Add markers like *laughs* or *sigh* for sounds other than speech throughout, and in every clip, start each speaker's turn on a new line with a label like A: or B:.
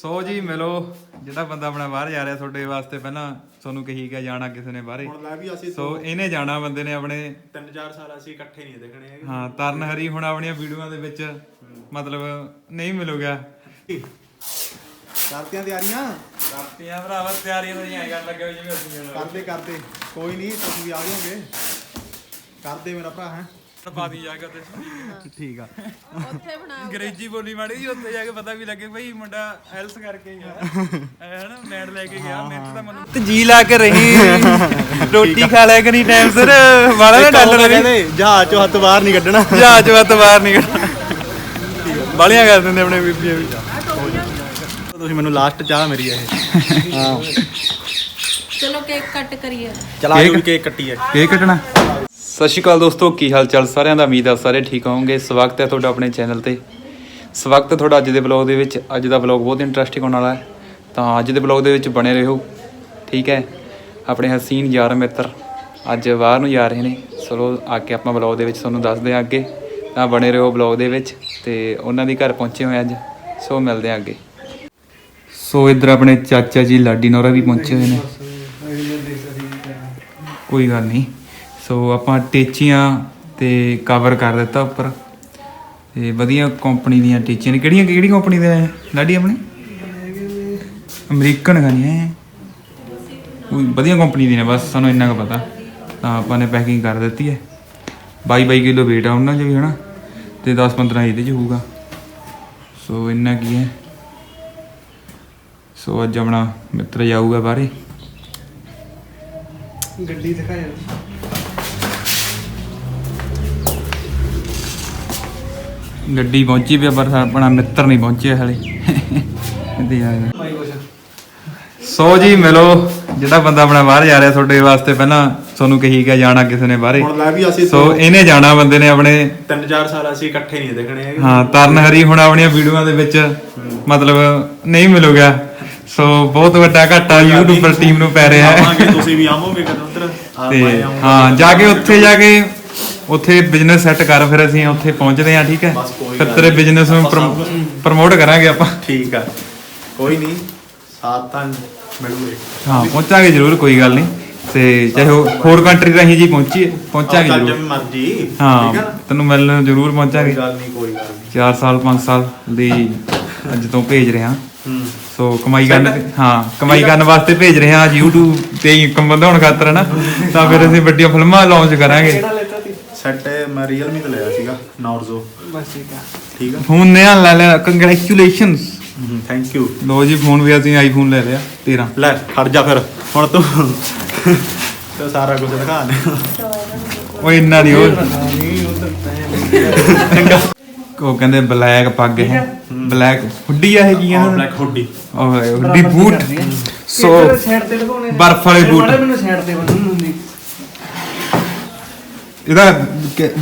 A: ਸੋ ਜੀ ਮਿਲੋ। ਜਿਹੜਾ ਬੰਦਾ ਆਪਣਾ ਬਾਹਰ ਜਾ ਰਿਹਾ ਤੁਹਾਡੇ ਵਾਸਤੇ ਪਹਿਲਾਂ ਤੁਹਾਨੂੰ ਕਹੀ ਗਿਆ ਜਾਣਾ ਕਿਸੇ ਨੇ ਬਾਹਰੇ।
B: ਹੁਣ ਲੈ ਵੀ ਅਸੀਂ
A: ਸੋ ਇਹਨੇ ਜਾਣਾ ਬੰਦੇ ਨੇ ਆਪਣੇ।
B: ਤਿੰਨ ਚਾਰ ਸਾਲ ਅਸੀਂ ਇਕੱਠੇ ਨਹੀਂ ਦੇਖਣੇ ਹੈਗੇ।
A: ਹਾਂ ਤਰਨ ਹਰੀ ਹੁਣ ਆਪਣੀਆਂ ਵੀਡੀਓਆਂ ਦੇ ਵਿੱਚ ਮਤਲਬ ਨਹੀਂ ਮਿਲੂਗਾ।
B: ਕਰਤੀਆਂ ਤਿਆਰੀਆਂ?
A: ਕਰਤੀਆਂ ਭਰਾਵਾ ਤਿਆਰੀਆਂ ਤਾਂ ਐਂ ਕਰਨ ਲੱਗੇ ਜਿਵੇਂ ਅਸੀਂ
B: ਕਰਦੇ ਕਰਦੇ। ਕੋਈ ਨਹੀਂ ਤੁਸੀਂ ਵੀ ਆ ਜਾਓਗੇ। ਕਰਦੇ ਮੇਰਾ ਭਰਾ ਹੈ।
A: ਪਾ ਦੀ ਜਾ ਕੇ ਤੇ
B: ਠੀਕ ਆ।
C: ਉੱਥੇ ਬਣਾ
A: ਅੰਗਰੇਜ਼ੀ ਬੋਲੀ ਮਾੜੀ ਜੀ ਉੱਥੇ ਜਾ ਕੇ ਪਤਾ ਵੀ ਲੱਗੇ ਬਈ ਮੁੰਡਾ ਹੈਲਸ ਕਰਕੇ ਗਿਆ। ਐ ਹਨਾ ਲੈਂਡ ਲੈ ਕੇ ਗਿਆ ਮਿਹਨਤ ਤਾਂ ਮੈਨੂੰ ਤੇ ਜੀ ਲਾ ਕੇ ਰਹੀ ਰੋਟੀ ਖਾ ਲਿਆ ਕਰੀ ਟਾਈਮ ਸਿਰ। ਵਾਲਾ ਨਾ ਡਾਲਰ
B: ਕਹਿੰਦੇ ਜਹਾਜ਼ ਚੋਂ ਹੱਥ ਬਾਹਰ ਨਹੀਂ ਕੱਢਣਾ।
A: ਜਹਾਜ਼ ਵੱਤ ਬਾਹਰ ਨਹੀਂ ਬਾਲੀਆਂ ਕਰ ਦਿੰਦੇ ਆਪਣੇ ਬੀਬੀਆਂ ਵੀ।
B: ਤੁਸੀਂ ਮੈਨੂੰ ਲਾਸਟ ਚਾਹ ਮੇਰੀ ਇਹ। ਹਾਂ
C: ਚਲੋ ਕੇਕ ਕੱਟ ਕਰੀਏ।
B: ਚਲਾ ਜੋ ਕੇਕ ਕੱਟੀ ਹੈ।
A: ਕੇਕ ਕੱਟਣਾ? ਸਤਿ ਸ਼੍ਰੀ ਅਕਾਲ ਦੋਸਤੋ, ਕੀ ਹਾਲ ਚਾਲ ਸਾਰਿਆਂ ਦਾ? ਉਮੀਦ ਆ ਸਾਰੇ ਠੀਕ ਹੋਵੋਗੇ। ਸਵਾਗਤ ਹੈ ਤੁਹਾਡਾ ਆਪਣੇ ਚੈਨਲ ਤੇ। ਸਵਾਗਤ ਹੈ ਤੁਹਾਡਾ ਅੱਜ ਦੇ ਵਲੌਗ ਦੇ ਵਿੱਚ। ਅੱਜ ਦਾ ਵਲੌਗ ਬਹੁਤ ਇੰਟਰਸਟਿੰਗ ਹੋਣ ਵਾਲਾ ਹੈ। ਤਾਂ ਅੱਜ ਦੇ ਵਲੌਗ ਦੇ ਵਿੱਚ ਬਣੇ ਰਹੋ। ਠੀਕ ਹੈ? ਆਪਣੇ ਹਸੀਨ ਯਾਰ ਮਿੱਤਰ। ਅੱਜ ਬਾਹਰ ਨੂੰ ਜਾ ਰਹੇ ਨੇ। ਚਲੋ, ਆ ਕੇ ਆਪਾਂ ਵਲੌਗ ਦੇ ਵਿੱਚ ਤੁਹਾਨੂੰ ਦੱਸਦੇ ਹਾਂ ਅੱਗੇ। ਤਾਂ ਬਣੇ ਰਹੋ ਵਲੌਗ ਦੇ ਵਿੱਚ ਤੇ ਉਹਨਾਂ ਦੇ ਘਰ ਪਹੁੰਚੇ ਹੋਏ ਅੱਜ। ਸੋ ਮਿਲਦੇ ਹਾਂ ਅੱਗੇ। ਸੋ ਇੱਧਰ ਆਪਣੇ ਚਾਚਾ ਜੀ ਲਾਡੀ ਨੋਰਾ ਵੀ ਪਹੁੰਚੇ ਹੋਏ ਨੇ। ਕੋਈ ਗੱਲ ਨਹੀਂ। ਸੋ ਆਪਾਂ ਟੇਚੀਆਂ ਤੇ ਕਵਰ ਕਰ ਦਿੱਤਾ ਉੱਪਰ। ਤੇ ਵਧੀਆ ਕੰਪਨੀ ਦੀਆਂ ਟੇਚੀਆਂ ਨੇ। ਕਿਹੜੀਆਂ ਕਿਹੜੀ ਕੰਪਨੀ ਦੇ ਨੇ? ਲਾਡੀ ਆਪਣੇ? ਅਮਰੀਕਨ ਖਾਣੀਆਂ ਹੈ ਕੋਈ ਵਧੀਆ ਕੰਪਨੀ ਦੀ ਨੇ, ਬਸ ਸਾਨੂੰ ਇੰਨਾ ਕੁ ਪਤਾ। ਤਾਂ ਆਪਾਂ ਨੇ ਪੈਕਿੰਗ ਕਰ ਦਿੱਤੀ ਹੈ। 22 22 ਕਿਲੋ weight ਆ ਉਹਨਾਂ 'ਚ ਵੀ, ਹਨਾ? ਤੇ 10 15 ਇਹਦੇ 'ਚ ਹੋਊਗਾ। ਸੋ ਇੰਨਾ ਕੀ ਹੈ। ਸੋ ਅੱਜ ਆਪਣਾ ਮਿੱਤਰ ਜਾਊਗਾ ਬਾਹਰੇ।
D: ਗੱਡੀ ਦਿਖਾ
A: ਗੱਡੀ ਪਹੁੰਚੀ ਵੀ ਪਰ ਆਪਣਾ ਮਿੱਤਰ ਨਹੀਂ ਪਹੁੰਚਿਆ ਹਲੇ। ਇੱਥੇ ਆ ਸੋ ਜੀ ਮਿਲੋ। ਜਿਹੜਾ ਬੰਦਾ ਆਪਣਾ ਬਾਹਰ ਜਾ ਰਿਹਾ ਤੁਹਾਡੇ ਵਾਸਤੇ ਪਹਿਲਾਂ ਤੁਹਾਨੂੰ ਕਹੀ ਗਿਆ ਜਾਣਾ ਕਿਸੇ ਨੇ ਬਾਹਰੇ।
B: ਹੁਣ ਲੈ ਵੀ ਅਸੀਂ
A: ਸੋ ਇਹਨੇ ਜਾਣਾ ਬੰਦੇ ਨੇ ਆਪਣੇ
B: ਤਿੰਨ ਚਾਰ ਸਾਲ ਅਸੀਂ ਇਕੱਠੇ ਨਹੀਂ ਦੇਖਣੇ ਹੈਗੇ।
A: ਹਾਂ ਤਰਨ ਹਰੀ ਹੁਣ ਆਪਣੀਆਂ ਵੀਡੀਓਆਂ ਦੇ ਵਿੱਚ ਮਤਲਬ ਨਹੀਂ ਮਿਲੂਗਾ। ਸੋ ਬਹੁਤ ਵੱਡਾ ਘਾਟਾ YouTube ਟੀਮ ਨੂੰ ਪੈ ਰਿਹਾ ਹੈ।
B: ਆਵਾਂਗੇ ਤੁਸੀਂ ਵੀ ਆਵੋਗੇ ਕਦੋਂ ਉਧਰ
A: ਹਾਂ ਜਾ ਕੇ ਉੱਥੇ ਜਾ ਕੇ ਉੱਥੇ ਬਿਜ਼ਨਸ ਸੈੱਟ ਕਰ ਫਿਰ ਅਸੀਂ ਉੱਥੇ ਪਹੁੰਚਦੇ ਹਾਂ ਠੀਕ ਹੈ?
B: ਬਸ ਕੋਈ
A: ਫਿਰ
B: ਗੱਲ
A: ਤੇਰੇ
B: ਨਹੀਂ।
A: ਬਿਜ਼ਨਸ ਨੂੰ
B: ਆਪਾਂ ਸਭ-
A: ਪ੍ਰਮੋਟ ਕਰਾਂਗੇ ਆਪਾਂ।
B: ਠੀਕ ਆ। ਕੋਈ ਨਹੀਂ ਸਾਥ ਤਾਂ ਮਿਲੂਗੇ।
A: ਹਾਂ ਪਹੁੰਚਾਂਗੇ ਜ਼ਰੂਰ ਕੋਈ ਗੱਲ ਨਹੀਂ। ਤੇ ਚਾਹੇ ਉਹ ਹੋਰ ਕੰਟਰੀ ਰਾਹੀਂ ਜੀ ਪਹੁੰਚੀਏ ਪਹੁੰਚਾਂਗੇ
B: ਚੱਲ
A: ਜ਼ਰੂਰ।
B: ਜਿਵੇਂ ਮਰਜ਼ੀ ਠੀਕ
A: ਹਾਂ
B: ਆ ਨਾ?
A: ਤੈਨੂੰ ਮਿਲਣ ਜ਼ਰੂਰ
B: ਕੋਈ
A: ਪਹੁੰਚਾਂਗੇ
B: ਗੱਲ ਨਹੀਂ ਕੋਈ ਗੱਲ ਨਹੀਂ।
A: 4 ਸਾਲ 5 ਸਾਲ ਦੀ ਅੱਜ ਤੋਂ ਭੇਜ ਰਿਹਾ।
B: ਹੂੰ।
A: ਸੋ ਕਮਾਈ ਕਰਨ ਹਾਂ ਕਮਾਈ ਕਰਨ ਵਾਸਤੇ ਭੇਜ ਰਹੇ। ਹਾਂ ਅੱਜ YouTube ਤੇ ਇਨਕਮ ਵਧਾਉਣ ਖਾਤਰ ਨਾ। ਤਾਂ ਫਿਰ ਅਸੀਂ ਵੱਡੀਆਂ ਫਿਲਮਾਂ ਲਾਂਚ ਕਰਾਂਗੇ।
B: ਸੈੱਟ ਮੈਂ ਰੀਅਲਮੀ ਤੋਂ ਲਿਆ ਸੀਗਾ ਨਾਰਜ਼ੋ
D: ਬਸ ਠੀਕ ਆ।
B: ਠੀਕ ਆ?
A: ਫੋਨ ਨਿਆ ਲੈ ਲਿਆ ਕੰਗ੍ਰੈਚੁਲੇਸ਼ਨਸ
B: ਥੈਂਕ ਯੂ
A: ਲੋ ਜੀ ਫੋਨ ਵੀ ਅਸੀਂ ਆਈਫੋਨ ਲੈ ਲਿਆ 13
B: ਲੈ ਖੜ ਜਾ ਫਿਰ ਹੁਣ ਤੂੰ। ਤੇ ਸਾਰਾ ਕੁਝ ਦਿਖਾ ਦੇ।
A: ਉਹ ਇੰਨਾ ਨਹੀਂ ਉਹ
D: ਨਹੀਂ ਉਹ
A: ਕਹਿੰਦੇ ਬਲੈਕ ਪੱਗ ਹੈ। ਬਲੈਕ ਹੁੱਡੀ ਆ ਹੈਗੀਆਂ
B: ਆਲ ਬਲੈਕ ਹੁੱਡੀ।
A: ਉਹ ਹੁੱਡੀ ਬੂਟ। ਸੋ
D: ਸਾਈਡ ਤੇ ਲਗਾਉਣੇ ਨੇ?
A: ਬਰਫ਼ ਵਾਲੇ ਬੂਟ।
D: ਮੈਨੂੰ ਸਾਈਡ ਤੇ ਬੰਨਣ ਹੁੰਦੀ
A: ਇਹਦਾ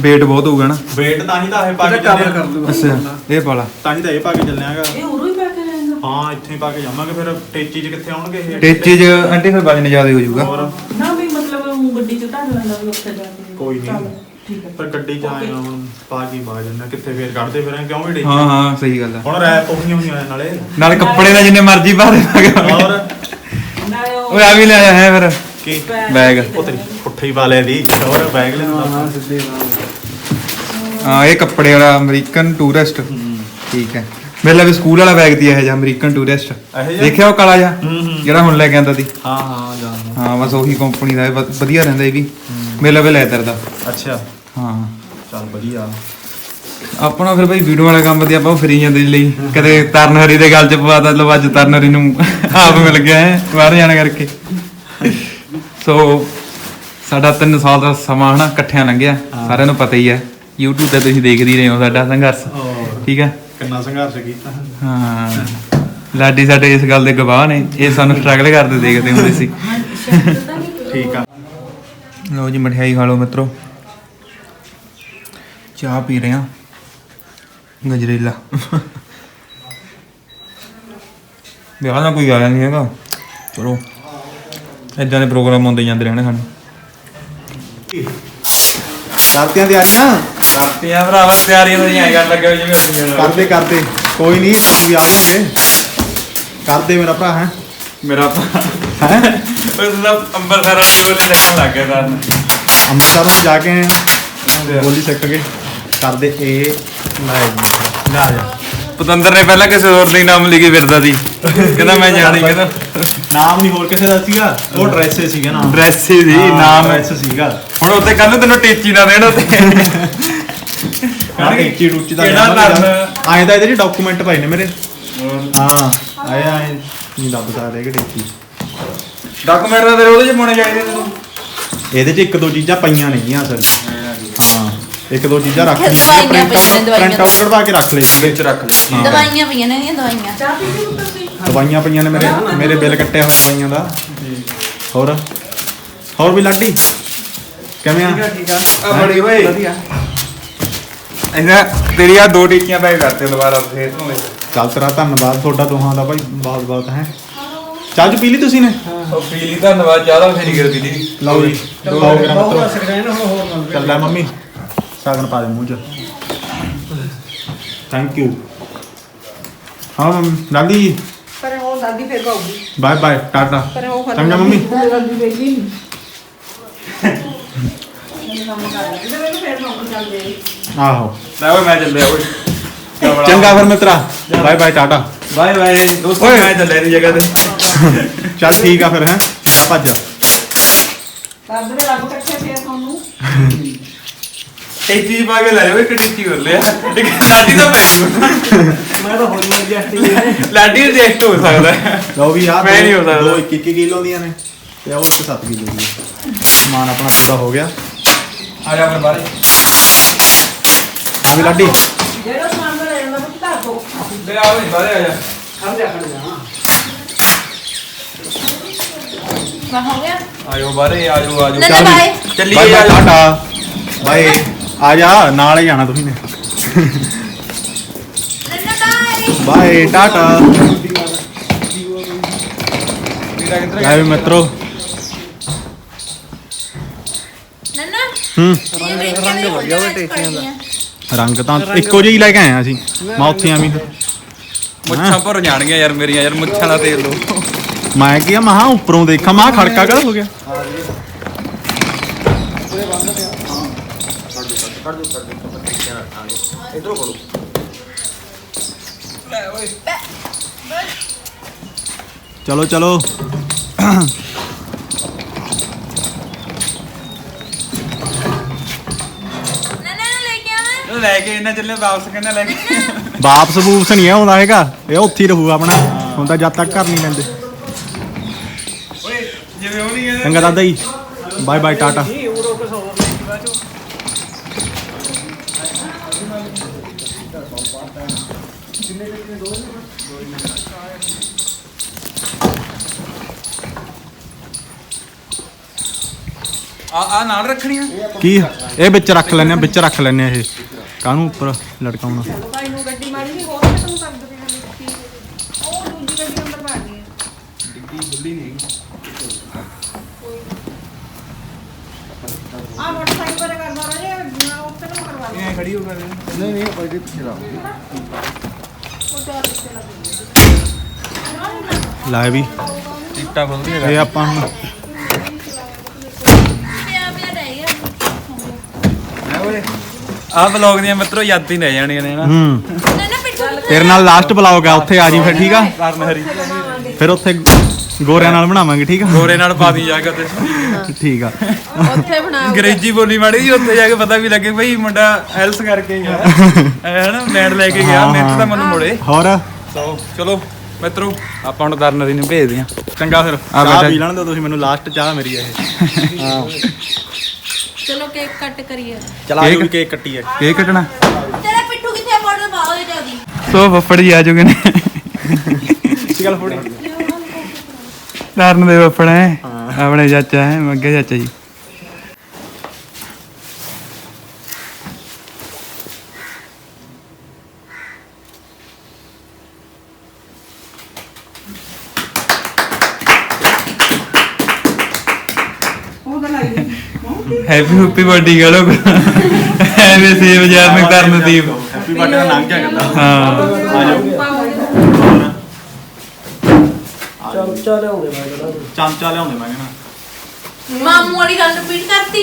A: weight ਬਹੁਤ ਹੋਊਗਾ ਨਾ।
B: ਵੇਟ ਤਾਂ ਹੀ ਤਾਂ ਇਹ ਪਾ ਕੇ ਚੱਲਿਆ।
D: ਕਰ ਦੂਗਾ।
A: ਅੱਛਾ ਇਹ ਪਾਲਾ
B: ਤਾਂ ਹੀ ਤਾਂ ਇਹ ਪਾ ਕੇ ਚੱਲਿਆਗਾ
C: ਇਹ ਉਰੋਂ ਹੀ ਪਾ ਕੇ ਲੈਂਦਾ
B: ਹਾਂ ਇੱਥੇ ਹੀ ਪਾ ਕੇ ਜਾਵਾਂਗੇ ਫਿਰ ਟੇਚੀ 'ਚ ਕਿੱਥੇ ਆਉਣਗੇ ਇਹ?
A: ਟੇਚੇ ਚ ਆਂਟੀ ਫਿਰ ਵਜਨ ਜ਼ਿਆਦਾ ਹੋ ਜਾਊਗਾ।
B: ਹੋਰ?
C: ਨਾ ਵੀ ਮਤਲਬ ਊਂ ਗੱਡੀ ਚ ਧਰ ਲੈਂਦਾ ਵੀ ਉੱਥੇ ਜਾ ਕੇ।
B: ਕੋਈ ਨਹੀਂ।
C: ਚੱਲ, ਠੀਕ ਹੈ।
B: ਪਰ ਗੱਡੀ 'ਚ ਆਏ ਨਾ ਹੁਣ ਪਾ ਕੇ ਪਾ ਜੰਨਾ ਕਿੱਥੇ ਫੇਰ ਕੱਢਦੇ ਫਿਰਾਂ ਕਿਉਂ ਵੀ ਟੇਚੀ?
A: ਹਾਂ ਹਾਂ ਸਹੀ ਗੱਲ ਆ।
B: ਹੁਣ ਰੈਪ ਹੋਈਆਂ ਹੋਈਆਂ ਨਾਲੇ।
A: ਨਾਲ ਕੱਪੜੇ ਦਾ ਜਿੰਨੇ ਮਰਜ਼ੀ ਪਾ ਦੇ।
B: ਹੋਰ?
C: ਨਾਲੇ ਉਹ
A: ਓਏ ਆ ਵੀ ਲੈ ਆਇਆ ਹੈ ਫਿਰ।
B: ਕੀ?
A: ਬੈਗ।
B: ਉਹ ਤੇਰੀ ਪੁੱਠੀ ਪਾ ਲਿਆ ਦੀ ਹੋਰ ਬੈਗ ਲੈਂਦਾ
D: ਹਾਂ ਸਿੱਧੇ
A: ਹਾਂ ਇਹ ਕੱਪੜੇ ਵਾਲਾ ਅਮਰੀਕਨ ਟੂਰਿਸਟ। ਠੀਕ ਹੈ। ਮੇਰੇ ਲਈ ਸਕੂਲ ਵਾਲਾ ਬੈਗ ਦੀ ਇਹ ਜਿਹਾ ਅਮਰੀਕਨ ਟੂਰਿਸਟ।
B: ਇਹੋ ਜਿਹਾ?
A: ਦੇਖਿਆ ਉਹ ਕਾਲਾ ਜਿਹਾ। ਜਿਹੜਾ ਹੁਣ ਲੈ ਕੇ ਆਂਦਾ ਸੀ।
B: ਹਾਂ ਹਾਂ ਜਾਨ
A: ਹਾਂ ਬਸ ਉਹੀ ਕੰਪਨੀ ਦਾ ਇਹ ਵ- ਵਧੀਆ ਰਹਿੰਦਾ ਇਹ ਵੀ। ਮੇਰੇ ਲਈ ਲੈਦਰ ਦਾ।
B: ਅੱਛਾ।
A: ਹਾਂ।
B: ਚੱਲ ਵਧੀਆ।
A: ਆਪਣਾ ਫਿਰ ਬਈ ਵੀਡੀਓ ਵਾਲਾ ਕੰਮ ਵਧੀਆ ਆਪਾਂ ਫਰੀ ਜਾਂਦੇ ਲਈ। ਕਦੇ ਤਰਨ ਹਰੀ ਦੇ ਗੱਲ ਚ ਪਵਾਤਾ ਲੋ ਅੱਜ ਤਰਨ ਹਰੀ ਨੂੰ ਆਪ ਮਿਲ ਗਿਆ ਹੈ ਬਾਹਰ ਜਾਣ ਕਰਕੇ। ਸੋ ਸਾਡਾ 3 ਸਾਲ ਦਾ ਸਮਾਂ ਹਨਾ ਇਕੱਠਿਆਂ ਲੰਘਿਆ। ਸਾਰਿਆਂ ਨੂੰ ਪਤਾ ਹੀ ਹੈ। YouTube ਤੇ ਤੁਸੀਂ ਦੇਖਦੇ ਹੀ ਰਹੇ ਹੋ ਸਾਡਾ ਸੰਘਰਸ਼। ਠੀਕ ਹੈ?
B: ਕਿੰਨਾ ਸੰਘਰਸ਼ ਕੀਤਾ।
A: ਹਾਂ। ਲਾਡੀ ਸਾਡੇ ਇਸ ਗੱਲ ਦੇ ਗਵਾਹ ਨੇ। ਇਹ ਸਾਨੂੰ ਸਟਰਗਲ ਕਰਦੇ ਦੇਖਦੇ ਹੁੰਦੇ ਸੀ।
B: ਠੀਕ ਆ।
A: ਲਓ ਜੀ ਮਠਿਆਈ ਖਾ ਲਓ ਮਿੱਤਰੋ। ਚਾਹ ਪੀ ਰਹੇ ਹਾਂ। ਗਜਰੇਲਾ ਵਿਆਹ ਦਾ ਕੋਈ ਆਇਆ ਨਹੀਂ ਹੈਗਾ। ਚਲੋ। ਇਦਾਂ ਦੇ ਪ੍ਰੋਗਰਾਮ ਹੁੰਦੇ ਜਾਂਦੇ ਰਹਿਣੇ ਸਾਨੂੰ।
B: ਕਰਤੀਆਂ ਤਿਆਰੀਆਂ
A: ਕਰਤੀਆਂ ਭਰਾਵਾ ਤਿਆਰੀਆਂ ਤਾਂ ਐਂ ਕਰਨ ਲੱਗੇ ਜਿਵੇਂ ਅਸੀਂ।
B: ਕਰਦੇ ਕਰਦੇ। ਕੋਈ ਨਹੀਂ ਤੁਸੀਂ ਵੀ ਆ ਜਾਓਗੇ ਕਰਦੇ ਮੇਰਾ ਭਰਾ ਹੈ?
A: ਮੇਰਾ ਭਰਾ।
B: ਹੈ?
A: ਉਸ ਦਾ ਅੰਬਰਸਰ ਵਾਲੀ ਬੋਲੀ ਸਿੱਖਣ ਲੱਗ ਗਿਆ ਕਰਨ
B: ਅੰਮ੍ਰਿਤਸਰੋਂ ਜਾ ਕੇ ਹਾਂ। ਬੋਲੀ ਸਿੱਖ ਕੇ। ਕਰਦੇ ਇਹ ਲੈ ਜੀ ਲੈ ਜਾ
A: ਪਤੰਦਰ ਨੇ ਪਹਿਲਾਂ ਕਿਸੇ ਹੋਰ ਦਾ ਨਾਮ ਲਿਖੀ ਫਿਰਦਾ ਸੀ। ਕਹਿੰਦਾ ਮੈਂ ਜਾਣੀ ਕਹਿੰਦਾ।
B: ਨਾਮ ਨਹੀਂ ਹੋਰ ਕਿਸੇ ਦਾ ਸੀਗਾ? ਉਹ ਡਰੈਸ ਸੀਗਾ ਨਾਮ।
A: ਡਰੈਸ ਸੀ ਨਾਮ।
B: ਡਰੈਸ ਸੀਗਾ।
A: ਹੁਣ ਉੱਤੇ ਕੱਲ ਨੂੰ ਤੈਨੂੰ ਟੇਚੀ ਨਾ ਦੇਣ ਉੱਤੇ
B: ਹਾਂ ਟੀਚੀ ਟੂਚੀ ਦਾ? ਆਏ ਤਾਂ ਇਹਦੇ ਚ ਡਾਕੂਮੈਂਟ ਪਏ ਨੇ ਮੇਰੇ। ਹਾਂ ਆਏ ਆਏ। ਨਹੀਂ ਲੱਭ ਸਕਦੇ ਕਿ ਟੀਚੀ।
A: ਡਾਕੂਮੈਂਟ ਦਾ ਤੇਰੇ ਉਹਦੇ ਚ ਪਾਉਣੇ ਚਾਹੀਦੇ ਤੈਨੂੰ
B: ਇਹਦੇ ਚ ਇੱਕ ਦੋ ਚੀਜ਼ਾਂ ਪਈਆਂ ਨੇਗੀਆਂ ਅਸਲ 'ਚ। ਹਾਂ ਇੱਕ ਦੋ ਚੀਜ਼ਾਂ ਰੱਖ ਲਈਆਂ
E: ਦਵਾਈਆਂ
B: ਪ੍ਰਿੰਟ
E: ਪਈਆਂ ਨੇ, ਦਵਾਈਆਂ।
B: ਪ੍ਰਿੰਟ ਆਊਟ ਕਢਵਾ ਕੇ ਰੱਖ ਲਈ
A: ਵਿੱਚ। ਰੱਖ ਲੈ
B: ਹਾਂ।
E: ਦਵਾਈਆਂ ਪਈਆਂ ਨੇ ਇਹਦੀਆਂ ਦਵਾਈਆਂ।
C: ਚਾਹ ਪੀ ਲਈ ਤੁਸੀਂ
B: ਦਵਾਈਆਂ ਪਈਆਂ ਨੇ ਮੇਰੇ ਮੇਰੇ ਬਿੱਲ ਕੱਟਿਆ ਹੋਇਆ ਦਵਾਈਆਂ ਦਾ। ਹੋਰ? ਹੋਰ ਵੀ ਲਾਡੀ? ਕਿਵੇਂ ਆ?
D: ਠੀਕ ਆ
A: ਆ। ਬੜੀ ਓਏ
D: ਵਧੀਆ।
A: ਇਹਦਾ ਤੇਰੀ ਆ ਦੋ ਟੀਚੀਆਂ ਪੈ ਕਰਤੇ ਦੁਬਾਰਾ ਫੇਰ ਤੋਂ
B: ਚੱਲ ਤੇਰਾ ਧੰਨਵਾਦ ਤੁਹਾਡਾ ਦੋਹਾਂ ਦਾ ਭਾਈ ਬਹੁਤ ਬਹੁਤ ਹੈ। ਚਾਹ ਚ ਪੀ ਲਈ ਤੁਸੀਂ ਨੇ
A: ਉਹ ਪੀਲੀ ਧੰਨਵਾਦ ਜ਼ਿਆਦਾ ਫੇਰੀ ਕਰ ਪੀਲੀ
B: ਲਓ ਜੀ ਖਾਓ ਮੇਰਾ ਮਿੱਤਰੋ
D: ਨਾ
B: ਮੰਮੀ। ਸਾਗਨ ਪਾ ਦੇ ਮੂੰਹ ਚ। ਥੈਂਕ ਯੂ ਹਾਂ ਜੀ।
C: ਪਰ ਉਹ ਦਾਦੀ ਫੇਰ ਪਾਉਗੀ
B: ਬਾਏ ਬਾਏ ਟਾਟਾ।
C: ਪਰ ਉਹ
B: ਚੰਗਾ ਮੰਮੀ।
C: ਦਾਦੀ ਵੇਲੀ ਨਹੀਂ
B: ਆਹੋ।
A: ਲੈ ਓਏ ਮੈਂ ਚੱਲਿਆ ਓਏ।
B: ਚੰਗਾ ਫਿਰ ਮਿੱਤਰਾ। Bye bye tata.
A: Bye bye ਦੋਸਤੋ। ਮੈਂ ਚੱਲਿਆ ਦੀ ਜਗ੍ਹਾ ਤੇ।
B: ਚੱਲ ਠੀਕ ਆ ਫਿਰ ਹੈ। ਜਾ ਭੱਜ।
C: ਰੱਬ ਦੇ ਰੱਬ ਇਕੱਠੇ ਫੇਰ ਤੁਹਾਨੂੰ। *laughs*
A: ਟੀਚੀ ਪਾ ਕੇ ਲੈ ਓਏ ਟੀਚੀ ਕਰ ਲਿਆ ਇੱਕ ਲਾਡੀ ਦਾ ਪੈ ਜੂ
D: ਮੈਂ ਤਾਂ ਹੋਈ ਐਡਜਸਟ
A: ਲਾਡੀ ਰਿਜੈਕਟ ਹੋ ਸਕਦਾ ਹੈ।
B: ਲਓ ਵੀ ਆ
A: ਮੈਂ ਨਹੀਂ ਹੋ ਸਕਦਾ।
B: ਦੋ 21 ਕਿਲੋ ਦੀਆਂ ਨੇ ਤੇ ਉਹ ਇੱਕ 7 ਕਿਲੋ ਦੀ ਹੈ ਸਮਾਨ ਆਪਣਾ ਪੂਰਾ ਹੋ ਗਿਆ
A: ਆ ਜਾ ਫਿਰ ਬਾਰੇ
B: ਹਾਂ ਵੀ ਲਾਡੀ
C: ਜਿਹੜਾ ਸਮਾਨ ਲੈ ਜਾਂਦਾ ਉਹ ਧਰ ਦੋ
A: ਲੈ ਆ ਓਏ ਬਾਰੇ ਆ ਜਾ
D: ਖੜ ਜਾ ਖੜ ਜਾ
E: ਵਾ ਹੋ ਗਿਆ
A: ਆਜੋ ਬਾਰੇ ਆਜੋ ਆਜੋ
E: ਨਾ,
B: ਚੱਲ ਵੀ।
E: ਬਾਏ।
A: ਚੱਲੀਏ
B: ਬਾਏ ਬਾਏ
A: ਆ ਜਾ।
B: ਟਾਟਾ ਬਾਏ ਆ ਜਾ ਨਾਲ ਹੀ ਜਾਣਾ ਤੁਸੀਂ ਨੇ ਬਾਏ ਟਾਟਾ
A: ਵੀਰਾ ਕਿੱਧਰ
B: ਲੈ ਵੀ ਮਿੱਤਰੋ।
E: ਨੰਨਾ
B: ਹੂੰ।
E: ਇਹ ਵੇਖ ਕੇ ਰੰਗ ਵਧੀਆ ਵਾ ਟੇਚੀਆਂ ਦਾ।
B: ਰੰਗ ਤਾਂ ਇੱਕੋ ਜਿਹੀ ਲੈ ਕੇ ਆਏ ਆ ਅਸੀਂ। ਮੈਂ ਉੱਥੇ ਐਵੇਂ ਫਿਰ
A: ਮੁੱਛਾਂ ਭਰ ਜਾਣਗੀਆਂ ਯਾਰ ਮੇਰੀਆਂ ਯਾਰ ਮੁੱਛਾਂ ਦਾ ਤੇਲ ਲੋ
B: ਮੈਂ ਕਿਹਾ ਮਹਾ ਉੱਪਰੋਂ ਦੇਖਾਂ ਮਹਾ ਖੜਕਾ ਕਰ ਹੋ ਗਿਆ? ਚਲੋ ਚਲੋ।
E: ਨੰਨਾ ਨੂੰ ਲੈ ਕੇ ਆਵਾਂ।
A: ਲੈ ਕੇ ਇਹਨਾਂ ਚੱਲੇ ਵਾਪਸ ਕਹਿੰਦਾ ਲੈ ਕੇ।
B: ਵਾਪਸ ਬੂਪਸ ਨਹੀਂ ਆਉਂਦਾ ਹੈਗਾ ਇਹ ਉੱਥੇ ਹੀ ਰਹੂਗਾ ਆਪਣਾ। ਹੁਣ ਤਾਂ ਜਦ ਤੱਕ ਘਰ ਨਹੀਂ ਲੈਂਦੇ
A: ਓਏ ਜਿਵੇਂ ਉਹ ਨਹੀਂ
B: ਚੰਗਾ ਦਾਦਾ ਜੀ। ਬਾਏ ਬਾਏ ਟਾਟਾ
D: ਨਹੀਂ ਉਹ ਰੋਕ ਸੌ ਨਹੀਂ ਬਾਚੋ
A: ਆ ਆ ਨਾਲ ਰੱਖਣੀਆਂ?
B: ਕੀ? ਇਹ ਵਿੱਚ ਰੱਖ ਲੈਣੇ ਆ ਵਿੱਚ ਰੱਖ ਲੈਣੇ ਆ ਇਹ। ਕਾਹਨੂੰ ਉੱਪਰ ਲਟਕਾਉਣਾ?
C: ਭਾਈ ਨੂੰ ਗੱਡੀ ਮਾਰੀ ਨਹੀਂ ਹੋਰ ਤੇ ਤੁਹਾਨੂੰ ਕਰ ਦੇਣਾ ਲਿਖੀ ਉਹ ਦੂਜੀ ਗੱਡੀ ਨੰਬਰ ਮਾਰਨੀ ਹੈ ਆ ਮੋਟਰਸਾਈਕਲ ਪਰ ਕਰਨਾ ਰਹੇ ਮੈਂ ਉੱਥੇ ਨੂੰ ਕਰਵਾ ਲਵਾਂ
D: ਖੜੀ ਹੋ ਗਏ
B: ਨਹੀਂ ਨਹੀਂ ਭਾਈ ਜੀ ਪਿੱਛੇ
C: ਉਹ ਚਾਰ ਪਿੱਛੇ ਲੱਗ
B: ਲੈ ਵੀ।
A: ਟਿਕਟਾਂ ਖੁੱਲਦੀ
B: ਇਹ ਆਪਾਂ ਹੁਣ
A: ਓਏ। ਆ ਵਲੌਗ ਦੀਆਂ ਮਿੱਤਰੋ ਯਾਦ ਹੀ ਰਹਿ ਜਾਣੀਆਂ ਨੇ ਨਾ
B: ਹੂੰ। ਤੇਰੇ ਨਾਲ ਲਾਸਟ ਬਲੌਗ ਆ ਉੱਥੇ ਆ ਜੀ ਫਿਰ ਠੀਕ ਆ?
A: ਕਰਨ ਹਰੀ।
B: ਫਿਰ ਉੱਥੇ ਗੋਰਿਆਂ ਨਾਲ ਬਣਾਵਾਂਗੇ ਠੀਕ ਆ?
A: ਗੋਰੇ ਨਾਲ ਪਾ ਦੀ ਜਾ ਕੇ
B: ਠੀਕ ਆ।
E: ਉੱਥੇ ਬਣਾ
A: ਅੰਗਰੇਜ਼ੀ ਬੋਲੀ ਮਾੜੀ ਜੀ ਉੱਥੇ ਜਾ ਕੇ ਪਤਾ ਵੀ ਲੱਗੇ ਬਈ ਮੁੰਡਾ ਐਲਸ ਕਰਕੇ ਗਿਆ। ਹੈ ਨਾ ਲੈਂਡ ਲੈ ਕੇ ਗਿਆ ਮਿਹਨਤ ਤਾਂ। ਮੈਨੂੰ ਮੁੜੇ।
B: ਹੋਰ?
A: ਸੋ ਚਲੋ ਮਿੱਤਰੋ ਆਪਾਂ ਹੁਣ ਦਰਨਰੀ ਨੂੰ ਭੇਜਦੇ ਆ
B: ਚੰਗਾ ਫਿਰ।
A: ਆ
B: ਚਾਹ। ਪੀ ਲੈਣ ਦਿਓ ਤੁਸੀਂ ਮੈਨੂੰ ਲਾਸਟ ਚਾਹ ਮੇਰੀ ਇਹ। *laughs* ਹਾਂ।
E: ਚਲੋ ਕੇਕ ਕੱਟ ਕਰੀਏ।
B: ਚਲਾ
A: ਕੇਕ?
B: ਜੋ ਕੇਕ ਕੱਟੀ ਹੈ
A: ਕੀ ਕੱਟਣਾ?
E: ਤੇਰਾ ਪਿੱਠੂ ਕਿੱਥੇ ਮੋੜਨ ਪਾਓ ਇਹ ਜਲਦੀ
A: ਸੋ ਫੱਫੜ ਜੀ ਆ ਜੂਗੇ ਨੇ।
B: ਗੱਲ ਫੋੜੀ।
A: ਦਰਨ ਦੇ ਫੱਫੜ ਹੈ ਆਪਣੇ ਚਾਚਾ ਹੈ ਮੱਗੇ ਚਾਚਾ ਜੀ।
C: ਉਹ ਤਾਂ ਲਾਈ
A: ਹੈਪੀ ਹੁੱਪੀ ਬਰਥਡੇ ਗਲੋ ਐਵੇਂ ਸੇਵ ਬਾਜ਼ਾਰ में ਕਰਨ ਦੀਪ
B: ਹੈਪੀ ਬਰਥਡੇ ਦਾ ਨਾਮ ਕੀ ਕਰਦਾ
A: ਹਾਂ।
B: ਆ ਜਾਓ
D: ਚਮਚਾ ਲਿਆਉਂਦੇ ਮੈਂ ਜਿਹੜਾ।
B: ਚਮਚਾ ਲਿਆਉਂਦੇ ਮੈਂ ਕਹਿੰਦਾ।
E: ਮਾਮੂ ਵਾਲੀ ਗੱਲ ਰਿਪੀਟ ਕਰਤੀ।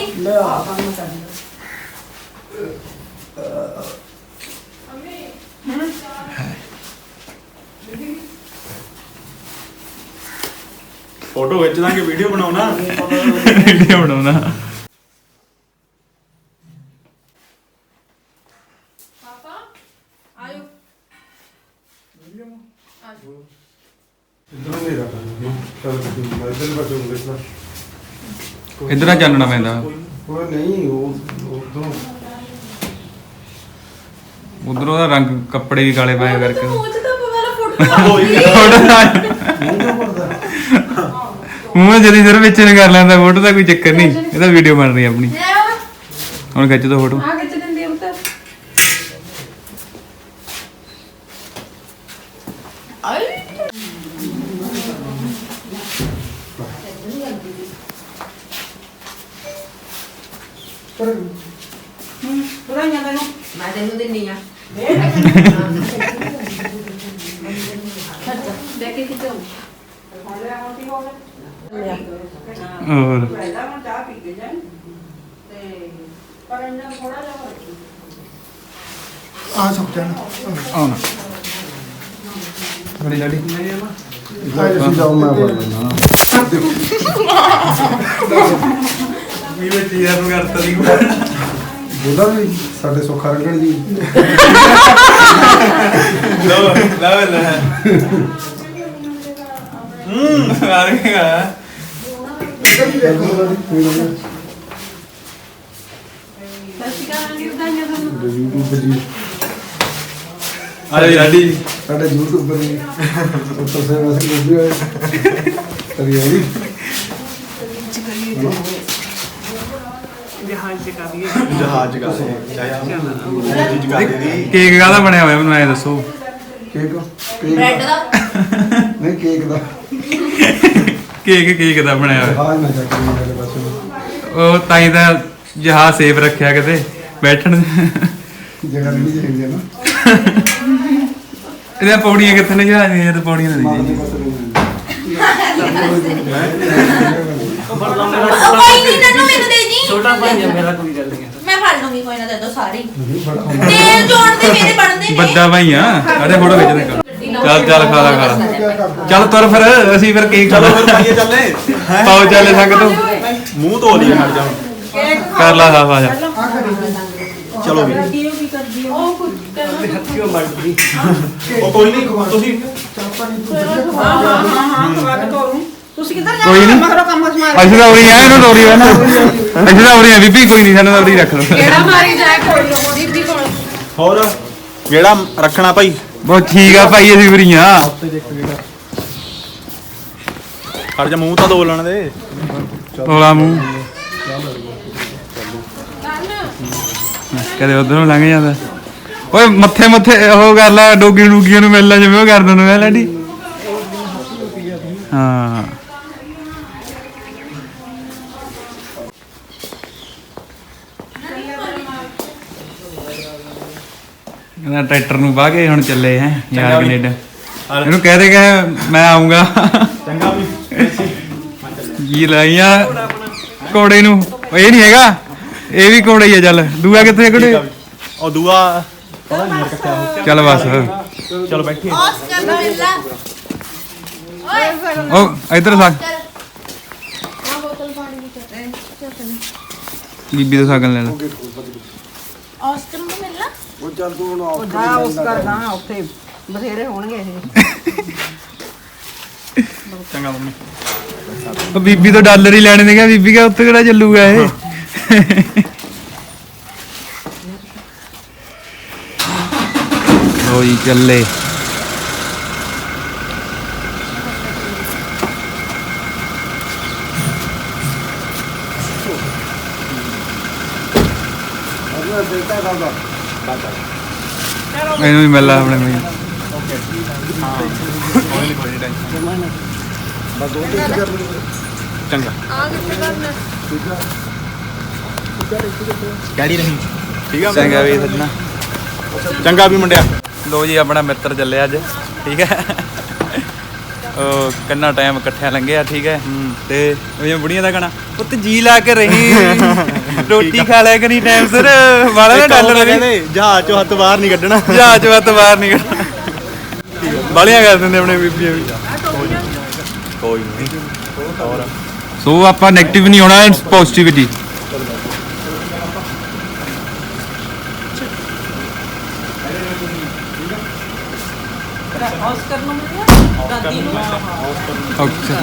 B: ਫੋਟੋ ਖਿੱਚ ਦਾਂਗੇ ਵੀਡੀਓ ਬਣਾਉਣਾ।
A: ਵੀਡੀਓ ਬਣਾਉਣਾ। ਇਧਰ ਆ ਚੱਲਣਾ ਪੈਂਦਾ।
F: ਉਹ ਨਹੀਂ ਉਹ ਉਦੋਂ
A: ਉਧਰੋਂ ਦਾ ਰੰਗ ਕੱਪੜੇ ਵੀ ਕਾਲੇ ਪਾਏ ਕਰਕੇ।
E: ਮੂੰਹ ਚ ਤਾਂ ਪਹਿਲਾਂ ਫੋਟੋ *laughs*
F: ਨਹੀਂ ਪੜਦਾ
A: ਮੂੰਹ ਜਦੀ ਸਿਰ ਵਿੱਚ ਨੂੰ ਕਰ ਲੈਂਦਾ ਫੋਟੋ ਦਾ ਕੋਈ ਚੱਕਰ ਨਹੀਂ। ਇਹਦਾ ਵੀਡੀਓ ਬਣ ਰਹੀ ਆਪਣੀ। ਹੁਣ ਖਿੱਚ ਦੋ ਫੋਟੋ
C: ਆ ਕਿੱਥੇ ਦਿੰਦੀ ਉਹ ਤਾਂ ਵਧਾਈਆਂ ਤੈਨੂੰ
E: ਮੈਂ ਤੈਨੂੰ ਦਿੰਨੀ ਆ ਦੇ ਕੇ ਕਿਤੇ
A: ਹੋਰ
C: ਪਹਿਲਾਂ ਹੁਣ ਚਾਹ ਪੀ ਕੇ ਜਾਣ ਤੇ ਪਰ ਇਹਨਾਂ ਥੋੜਾ ਜਿਹਾ ਹੋਰ
F: ਆ ਸੁੱਕ ਜਾਣਾ
A: ਆਉਣਾ। ਬੜੀ ਡਾਡੀ
F: ਆਏ ਤੁਸੀਂ ਜਾਓ ਮੈਂ ਫੜ ਲੈਣਾ
B: ਵੀ ਵਿੱਚ ਯਾਰ ਨੂੰ ਕਰਤਾ ਦੀ
F: ਬੋਲਾ ਵੀ ਸਾਡੇ ਸੁੱਖਾ ਰੰਗਣ ਜੀ।
B: ਲਓ ਲੈ ਲੈ ਹੂੰ ਆ ਰਿਹਾ
C: ਸਤਿ ਸ਼੍ਰੀ ਅਕਾਲ ਵਧਾਈਆਂ ਤੁਹਾਨੂੰ
F: YouTube ਜੀ
B: ਜਾ ਡਾਡੀ
F: ਸਾਡੇ ਪਰ ਜੀ ਉੱਤਰ ਸੇ ਵੈਸੇ ਵੀਡੀਓ ਹੈ ਕਰੀ ਆਈ।
D: ਜਹਾਜ਼
B: ਜਹਾਜ਼ ਦੇ ਦੀ
A: ਕੇਕ ਕਾਹਦਾ ਬਣਿਆ ਹੋਇਆ ਮੈਨੂੰ ਐ ਦੱਸੋ।
F: ਕੇਕ? ਕੇਕ
E: ਬ੍ਰੈਡ
F: ਦਾ- ਨਹੀਂ ਕੇਕ ਦਾ।
A: ਕੇਕ ਕੇਕ ਦਾ ਬਣਿਆ ਹੋਇਆ।
F: ਹਾਂ ਨਾ ਜਾ ਕੇ ਮੇਰੇ ਪਾਸੇ। ਨੂੰ।
A: ਉਹ ਤਾਂ ਹੀ ਤਾਂ ਜਹਾਜ਼ ਸੇਫ ਰੱਖਿਆ ਕਿਤੇ। ਬੈਠਣ ਨੂੰ।
F: ਜਗ੍ਹਾ ਨਹੀਂ ਚਾਹੀਦੀ ਨਾ।
A: ਇਹਦੀਆਂ ਪੌੜੀਆਂ ਕਿੱਥੇ ਨੇ ਜਹਾਜ਼ ਦੀਆਂ? ਇਹ ਤਾਂ ਪੌੜੀਆਂ ਨਹੀਂ
D: ਉਹ ਮੇਰਾ
E: ਕੋਈ ਨਹੀਂ ਨੰਨੂ ਮੈਨੂੰ ਦੇ ਜੀ।
D: ਛੋਟਾ ਭਾਈ ਹੈ ਮੇਰਾ ਕੋਈ ਗੱਲ ਨਹੀਂ
E: ਮੈਂ ਫੜ ਲੂੰਗੀ ਕੋਈ ਨਾ ਦੇ ਦੋ ਸਾਰੀ।
F: ਨਹੀਂ ਬੜਾ
E: ਤੇਲ ਜੋੜ ਦੇ ਮੇਰੇ ਬਣਦੇ ਨੇ
A: ਵੱਡਾ ਭਾਈ ਆ ਅਰੇ ਫੋਟੋ ਖਿੱਚ ਦੇ ਚੱਲ ਚੱਲ ਖਾ ਲਾ ਖਾ ਲਾ। ਚੱਲ ਤੁਰ ਫਿਰ ਅਸੀਂ ਫਿਰ ਕੇਕ
B: ਚਲੋ ਫਿਰ ਪਾਈਏ ਚੱਲੇ।
A: ਪਾਓ ਚੱਲੇ ਸੰਗ ਤੋਂ।
B: ਮੂੰਹ ਧੋ ਲਈ ਹਟ ਜਾ
A: ਕਰ ਲਾ ਸਾਫ਼ ਜਾ।
B: ਚਲੋ ਵੀ
E: ਉਹ ਕੁਝ
D: ਹੱਥੀਓ ਮੜ ਗਈ।
B: ਉਹ ਕੋਈ ਨਹੀਂ ਤੁਸੀਂ
C: ਹਾਂ ਹਾਂ ਹਾਂ ਹਾਂ ਖਵਾ ਕੇ ਤੋਰੂ ਤੁਸੀਂ ਕਿੱਧਰ ਜਾ
A: ਕੋਈ ਨੀ।
C: ਮਗਰੋਂ ਕੰਮ ਸਮਾਰ
A: ਅਸੀਂ ਤਾਂ ਉਰੀ ਆ ਇਹਨੂੰ ਤੋਰੀ ਆ ਨਾ ਅਸੀਂ ਤਾਂ ਉਰੀ ਆ ਬੀਬੀ ਕੋਈ ਨਹੀਂ ਸਾਨੂੰ ਤਾਂ ਉਰੀ ਰੱਖ ਲਓ।
C: ਕਿਹੜਾ ਮਾਰੀ ਜਾਏ ਕੋਈ ਨਾ ਬੀਬੀ ਕੋਲ।
B: ਹੋਰ? ਜਿਹੜਾ ਰੱਖਣਾ ਭਾਈ।
A: ਬਹੁਤ ਠੀਕ ਆ ਭਾਈ ਅਸੀਂ ਉਰੀ ਆ।
B: ਖੜ ਜਾ ਮੂੰਹ ਤਾਂ ਧੋ ਲੈਣ ਦੇ।
A: ਤੋਲਾ ਮੂੰਹ। ਕਦੇ ਉਧਰ ਲੰਘ ਜਾਂਦਾ। ਓਏ ਮੱਥੇ ਮੱਥੇ ਉਹ ਕਰ ਲੈ ਡੋਗੀ ਡੂਗੀਆਂ ਨੂੰ ਮਿਲ ਲੈ ਜਿਵੇਂ ਉਹ ਕਰ ਦਿੰਦੇ ਨੇ ਲਾਡੀ ਹਾਂ। ਕਹਿੰਦਾ ਟਰੈਕਟਰ ਨੂੰ ਵਾਹ ਕੇ ਹੁਣ ਚੱਲੇ ਹੈ ਯਾਰ। ਕੈਨੇਡਾ। ਇਹਨੂੰ ਕਹਿ ਦੇ ਕਿ ਮੈਂ ਆਉਂਗਾ
B: ਚੰਗਾ ਵੀ।
A: ਜੀ ਲਾਈਆਂ? ਕੋੜੇ ਨੂੰ। ਉਹ ਇਹ ਨਹੀਂ ਹੈਗਾ। ਇਹ ਵੀ ਕੋੜਾ ਹੀ ਆ ਚੱਲ। ਦੂਆ ਕਿੱਥੇ ਕੋੜੇ
B: ਉਹ ਦੂਆ
A: ਚੱਲ ਬਸ।
B: ਉਹ। ਚਲੋ ਬੈਠੀ
E: ਆਸਕਰ ਦਾ ਮਿਲਦਾ ਓਏ।
A: ਉਹ ਇਧਰ ਸਾਗ
E: ਚੱਲ। ਆ ਬੋਤਲ ਪਾਣੀ ਦੀ ਚੱਲ
A: ਬੀਬੀ ਤੋਂ ਸਾਗਨ ਲੈ ਲੈ।
E: ਆਸਕਰ ਨੂੰ ਮਿਲਣਾ
F: ਉਹ ਚੱਲ ਤੂੰ ਹੁਣ ਆਫ
C: ਜਾ ਉਸ ਕਰਦਾ ਉੱਥੇ ਬਥੇਰੇ ਹੋਣਗੇ ਇਹ।
B: ਚੰਗਾ ਮੰਮੀ।
A: ਉਹ ਬੀਬੀ ਤੋਂ ਡਾਲਰ ਹੀ ਲੈਣੇ ਨੇ ਕਿਹਾ ਬੀਬੀ ਕਾ ਉੱਥੇ ਕਿਹੜਾ ਚੱਲੂਗਾ ਇਹ? ਜੀ ਚੱਲੇ ਇਹਨੂੰ ਵੀ ਮਿਲ ਲਾ ਆਪਣੇ ਭਾਈ
B: ਚੰਗਾ।
E: ਆ ਕਿੱਥੇ ਕਰਨਾ
B: ਠੀਕ ਆ।
A: ਚੰਗਾ ਵੀ ਸੱਜਣਾ
B: ਚੰਗਾ ਵੀ ਮੁੰਡਿਆ।
A: ਲੋ ਜੀ ਆਪਣਾ ਮਿੱਤਰ ਚੱਲਿਆ ਅੱਜ ਠੀਕ ਹੈ? ਉਹ ਕੰਨਾ ਟਾਈਮ ਇਕੱਠਿਆਂ ਲੰਘਿਆ ਠੀਕ ਹੈ? ਤੇ ਉਹ ਬੁੜੀਆਂ ਦਾ ਗਾਣਾ ਪੁੱਤ ਜੀ ਲਾ ਕੇ ਰਹੀ। *laughs* ਰੋਟੀ ਖਾ ਲਿਆ ਕਰੀ ਟਾਈਮ ਸਿਰ ਵਾਲਾ ਨਾ ਡਾਲਰ
B: ਕਹਿੰਦੇ ਜਹਾਜ਼ ਚੋਂ ਹੱਥ ਬਾਹਰ ਨਹੀਂ ਕੱਢਣਾ।
A: ਜਹਾਜ਼ ਵੱਤ ਬਾਹਰ ਨਹੀਂ ਕੱਢਣਾ। ਬਾਲੀਆਂ ਕਰ ਦਿੰਦੇ ਆਪਣੇ ਬੀਬੀਆਂ ਵੀ।
B: ਕੋਈ ਨਹੀਂ।
A: ਸੋ ਆਪਾਂ 네ਗੇਟਿਵ ਨਹੀਂ ਹੋਣਾ ਪੋਜ਼ਿਟਿਵਿਟੀ
C: ਆਸਕਰ ਨੂੰ ਮਿਲਿਆ ਦਾਦੀ ਨੂੰ
A: ਓਕੇ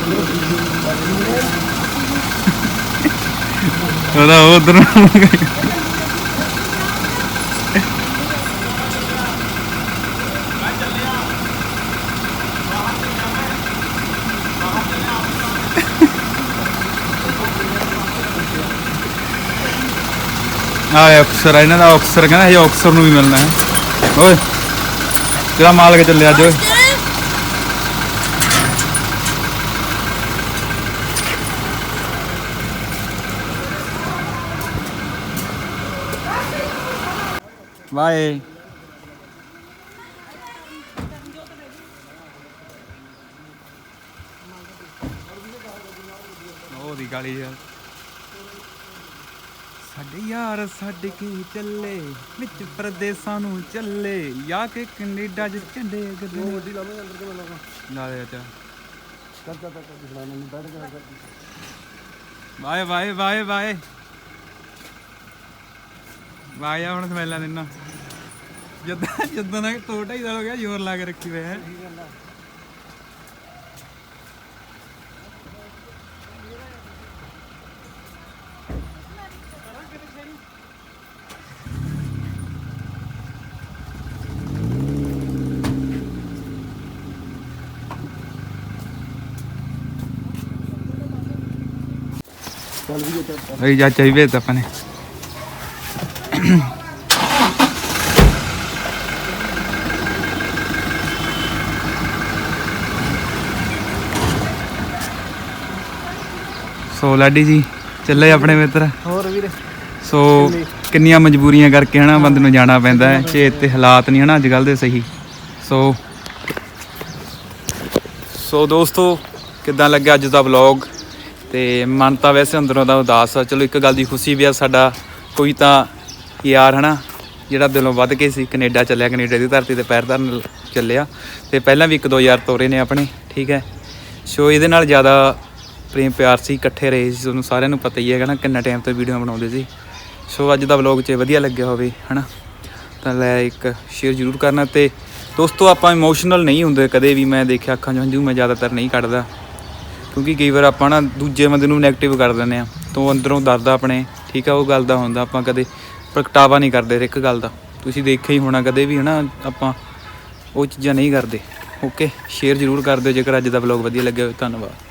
A: ਉਹਦਾ ਉਧਰ ਆ ਅਕਸਰ ਇਹਨਾਂ ਦਾ ਅਕਸਰ ਕਹਿੰਦਾ ਇਹ ਅਕਸਰ ਨੂੰ ਵੀ ਮਿਲਣਾ ਹੈ। ਓਏ। ਤੇਰਾ ਮਾਲ ਕੇ ਚੱਲਿਆ ਅੱਜ ਓਏ। ਬਾਏ ਉਹ ਦੀ ਗਾਲੀ ਯਾਰ। ਸਾਡੇ ਯਾਰ ਛੱਡ ਕੇ ਚੱਲੇ? ਵਿੱਚ ਪ੍ਰਦੇਸਾਂ ਨੂੰ ਚੱਲੇ। ਯਾ ਕੇ ਕੈਨੇਡਾ ਚ ਝੰਡੇ ਗੱਦੇ ਗੱਡੀ ਲਾ ਅੰਦਰ ਕੇ ਲਾ ਦੇ ਅੱਛਾ bye bye bye bye bye ਆ ਹੁਣ ਸਮੈਲਾਂ ਦਿੰਨਾ ਜਦੋਂ ਜਦੋਂ ਦੋ ਢਾਈ ਸਾਲ ਹੋ ਗਿਆ ਜ਼ੋਰ ਲਾ ਕੇ ਰੱਖੀ ਹੋਇਆ। ਹੈ ਚਾਚਾ ਵੀ ਭੇਜਤਾ ਆਪਾਂ ਨੇ ਸੋ ਲਾਡੀ ਜੀ ਚੱਲੇ ਆਪਣੇ ਮਿੱਤਰ।
B: ਹੋਰ ਵੀਰੇ।
A: ਸੋ ਕਿੰਨੀਆਂ ਮਜਬੂਰੀਆਂ ਕਰਕੇ ਹਨਾ ਬੰਦੇ ਨੂੰ ਜਾਣਾ ਪੈਂਦਾ ਹੈ। ਛੇ ਤੇ ਹਾਲਾਤ ਨਹੀਂ ਹਨਾ ਅੱਜ ਕੱਲ ਦੇ ਸਹੀ। ਸੋ ਸੋ ਦੋਸਤੋ ਕਿੱਦਾਂ ਲੱਗਿਆ ਅੱਜ ਦਾ ਵਲੌਗ ਤੇ ਮਨ ਤਾਂ ਵੈਸੇ ਅੰਦਰੋਂ ਦਾ ਉਦਾਸ ਆ। ਚਲੋ ਇੱਕ ਗੱਲ ਦੀ ਖੁਸ਼ੀ ਵੀ ਆ, ਸਾਡਾ ਕੋਈ ਤਾਂ ਯਾਰ ਹਨਾ, ਜਿਹੜਾ ਦਿਲੋਂ ਵੱਧ ਕੇ ਸੀ, ਕੈਨੇਡਾ ਚੱਲਿਆ, ਕੈਨੇਡਾ ਦੀ ਧਰਤੀ ਤੇ ਪੈਰ ਧਰਨ ਚੱਲਿਆ। ਤੇ ਪਹਿਲਾਂ ਵੀ ਇੱਕ ਦੋ ਯਾਰ ਤੋਰੇ ਨੇ ਆਪਣੇ, ਠੀਕ ਹੈ। ਸੋ ਇਹਦੇ ਨਾਲ ਜ਼ਿਆਦਾ ਪ੍ਰੇਮ ਪਿਆਰ ਸੀ, ਇਕੱਠੇ ਰਹੇ ਸੀ ਤੁਹਾਨੂੰ ਸਾਰਿਆਂ ਨੂੰ ਪਤਾ ਹੀ ਹੈਗਾ ਨਾ ਕਿੰਨਾ ਟਾਈਮ ਤੋਂ ਵੀਡੀਓ ਬਣਾਉਂਦੇ ਸੀ। ਸੋ ਅੱਜ ਦਾ ਵਲੌਗ 'ਚ ਵਧੀਆ ਲੱਗਿਆ ਹੋਵੇ, ਹਨਾ। ਤਾਂ ਲੈ ਇੱਕ ਸ਼ੇਅਰ ਜ਼ਰੂਰ ਕਰਨਾ ਤੇ ਦੋਸਤੋ, ਆਪਾਂ ਇਮੋਸ਼ਨਲ ਨਹੀਂ ਹੁੰਦੇ ਕਦੇ ਵੀ, ਮੈਂ ਦੇਖਿਆ ਅੱਖਾਂ 'ਚ ਹੰਝੂ, ਮੈਂ ਜ਼ਿਆਦਾਤਰ ਨਹੀਂ ਕੱਢਦਾ। ਕਿਉਂਕਿ ਕਈ ਵਾਰ ਆਪਾਂ ਨਾ ਦੂਜੇ ਬੰਦੇ ਨੂੰ ਨੈਗੇਟਿਵ ਕਰ ਦਿੰਦੇ ਆ ਤੋਂ ਅੰਦਰੋਂ ਦਰਦ ਆਪਣੇ, ਠੀਕ ਆ, ਉਹ ਗੱਲ ਦਾ ਹੁੰਦਾ, ਆਪਾਂ ਕਦੇ ਪ੍ਰਗਟਾਵਾ ਨਹੀਂ ਕਰਦੇ ਹਰ ਇੱਕ ਗੱਲ ਦਾ। ਤੁਸੀਂ ਦੇਖਿਆ ਹੀ ਹੋਣਾ ਕਦੇ ਵੀ ਹਨਾ, ਆਪਾਂ ਉਹ ਚੀਜ਼ਾਂ ਨਹੀਂ ਕਰਦੇ। ਓਕੇ ਸ਼ੇਅਰ ਜ਼ਰੂਰ ਕਰ ਦਿਓ ਜੇਕਰ ਅੱਜ ਦਾ ਵਲੌਗ ਵਧੀਆ ਲੱਗਿਆ ਹੋਵੇ। ਧੰਨਵਾਦ।